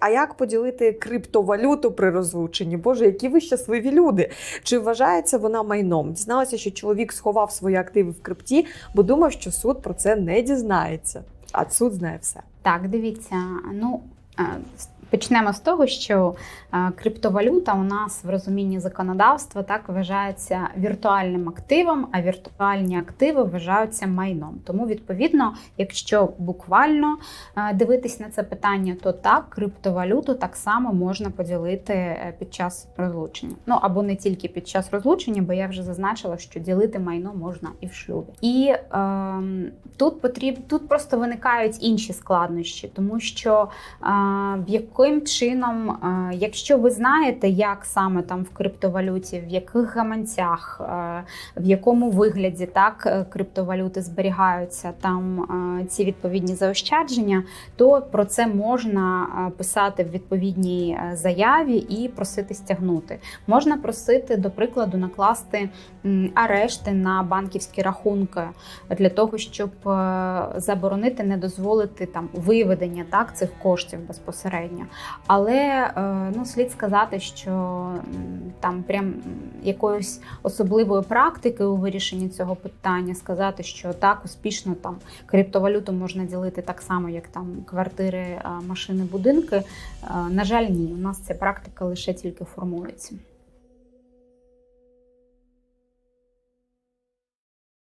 А як поділити криптовалюту при розлученні? Боже, які ви щасливі люди! Чи вважається вона майном? Дізналася, що чоловік сховав свої активи в крипті, бо думав, що суд про це не дізнається. А суд знає все. Так, дивіться, ну почнемо з того, що е, криптовалюта у нас в розумінні законодавства так вважається віртуальним активом, а віртуальні активи вважаються майном. Тому, відповідно, якщо буквально е, дивитись на це питання, то так, криптовалюту так само можна поділити е, під час розлучення. Ну або не тільки під час розлучення, бо я вже зазначила, що ділити майно можна і в шлюбі. І ем, тут потрібно тут просто виникають інші складнощі, тому що е, в яким чином, якщо ви знаєте, як саме там в криптовалюті, в яких гаманцях, в якому вигляді так е, криптовалюти зберігаються, там ці відповідні заощадження, то про це можна писати в відповідній е, заяві і просити стягнути. Можна просити, до прикладу, накласти арешти на банківські рахунки для того, щоб е, заборонити, не дозволити там виведення так цих коштів безпосередньо. Але е, ну слід сказати, що там прям якоїсь особливої практики у вирішенні цього питання сказати, що так успішно там криптовалюту можна ділити так само, як там квартири, машини, будинки. е, На жаль, ні, у нас ця практика лише тільки формується.